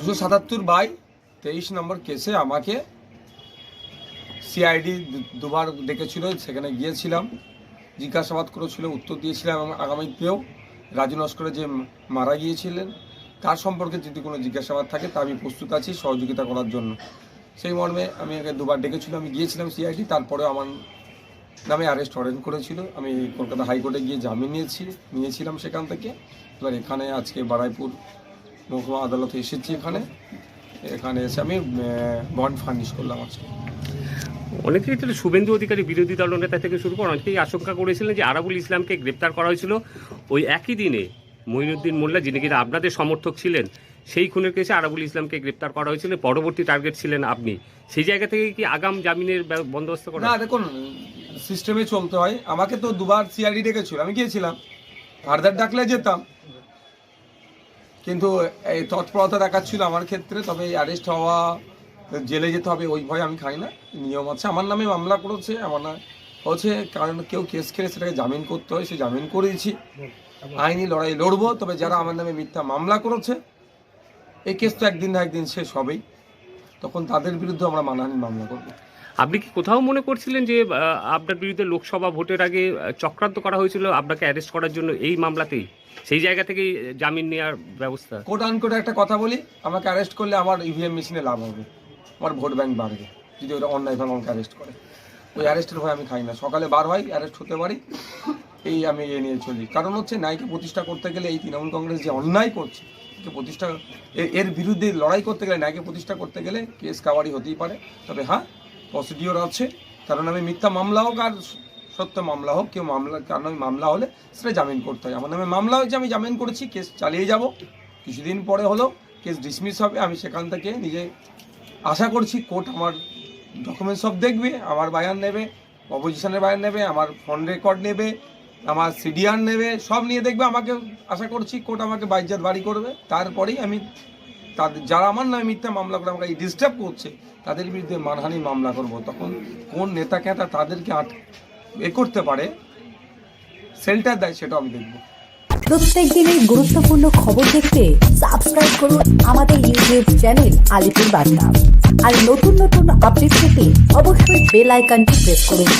দুশো সাতাত্তর বাই তেইশ নম্বর কেসে আমাকে সিআইডি দুবার ডেকেছিল, সেখানে গিয়েছিলাম, জিজ্ঞাসাবাদ করেছিল, উত্তর দিয়েছিলাম এবং আগামীতেও রাজু নস্করে যে মারা গিয়েছিলেন, তার সম্পর্কে যদি কোনো জিজ্ঞাসাবাদ থাকে, তা আমি প্রস্তুত আছি সহযোগিতা করার জন্য। সেই মর্মে আমি আগে দুবার ডেকেছিল, আমি গিয়েছিলাম সিআইডি, তারপরেও আমার নামে অ্যারেস্ট ওয়ারেন্ট করেছিল। আমি কলকাতা হাইকোর্টে গিয়ে জামিন নিয়েছি, নিয়েছিলাম সেখান থেকে। এবার এখানে আজকে বারাইপুর মহকুমা আদালতে এসেছি এখানে। এখানে এসে আমি বন্ড ফার্নিশ করলাম আজকে। অনেকেই তো শুভেন্দু অধিকারী বিরোধী দলনেতা থেকে শুরু করে অনেকেই আশঙ্কা করেছিলেন যে আরাবুল ইসলামকে গ্রেপ্তার করা হয়েছিল। ওই একই দিনে মঈনুদ্দিন মোল্লা যিনি কিনা আপনাদের সমর্থক ছিলেন সেই খুনের কেসে আরাবুল ইসলামকে গ্রেপ্তার করা হয়েছিল। পরবর্তী টার্গেট ছিলেন আপনি। সেই জায়গা থেকে কি আগাম জামিনের বন্দোবস্ত করা না দেখুন সিস্টেমে চলতে হয়। আমাকে তো দুবার সিআরডি ডেকেছিল আমি গিয়েছিলাম। ফার্দার ডাকলে যেতাম। কিন্তু এই তৎপরতা দেখাচ্ছিল আমার ক্ষেত্রে, তবে অ্যারেস্ট হওয়া, জেলে যেতে হবে, ওই ভয় আমি খাই না। নিয়ম আছে। আমার নামে মামলা করেছে, আমার না হচ্ছে কারণ কেউ কেস খেলে সেটাকে জামিন করতে হয়, সে জামিন করেছি আইনি লড়াই লড়বো, তবে যারা আমার নামে মিথ্যা মামলা করেছে, এই কেস তো একদিন না একদিন শেষ হবেই। তখন তাদের বিরুদ্ধে আমরা মানহানি মামলা করব। আপনি কি কোথাও মনে করছিলেন যে আপনার বিরুদ্ধে লোকসভা ভোটের আগে চক্রান্ত করা হয়েছিল আপনাকে অ্যারেস্ট করার জন্য এই মামলাতেই? সেই জায়গা থেকেই জামিন নেওয়ার ব্যবস্থা। কোট আন করে একটা কথা বলি, আমাকে অ্যারেস্ট করলে আমার ইভিএম মেশিনে লাভ হবে। আমার ভোট ব্যাংক বাড়বে, যদি ওটা অন্যায়ভাবে আমাকে অ্যারেস্ট করে। ওই অ্যারেস্টের ভয় আমি খাই না। সকালে বার হয় অ্যারেস্ট হতে পারি, এই আমি এ নিয়ে চলি। কারণ হচ্ছে নাইকে প্রতিষ্ঠা করতে গেলে এই তৃণমূল কংগ্রেস যে অন্যায় করছে প্রতিষ্ঠা এর বিরুদ্ধে লড়াই করতে গেলে নাইকে প্রতিষ্ঠা করতে গেলে কেস কাবারি হতেই পারে। তবে হ্যাঁ প্রসিডিওর আছে। কারণ আমি মিথ্যা মামলা হোক আর সত্য মামলা হোক, কেউ মামলা কারণ আমি মামলা হলে সেটা জামিন করতে হয়। আমার নামে মামলা হয়েছে, আমি জামিন করেছি, কেস চালিয়ে যাব। কিছুদিন পরে হলো কেস ডিসমিস হবে। আমি সেখান থেকে নিজে আশা করছি কোর্ট আমার ডকুমেন্টস সব দেখবে, আমার বায়ান নেবে অপোজিশনের বায়ান নেবে, আমার ফোন রেকর্ড নেবে, আমার সিডিআর নেবে, সব নিয়ে দেখবে। আমাকে আশা করছি কোর্ট আমাকে বাইজাত বাড়ি করবে। তারপরেই আমি তাদের যারা আমার নামে মিথ্যা মামলা করে আমাকে ডিস্টার্ব করছে, তাদের বিরুদ্ধে মানহানি মামলা করব। তখন কোন নেতা কেতা তাদেরকে আট এ করতে পারে সেল্টার দেয় সেটাও আমি দেখব। প্রত্যেক দিনের গুরুত্বপূর্ণ খবর দেখতে সাবস্ক্রাইব করুন আমাদের ইউটিউব চ্যানেল আলিপুর বার্তা। আর নতুন নতুন আপডেট পেতে অবশ্যই বেল আইকনটি প্রেস করুন।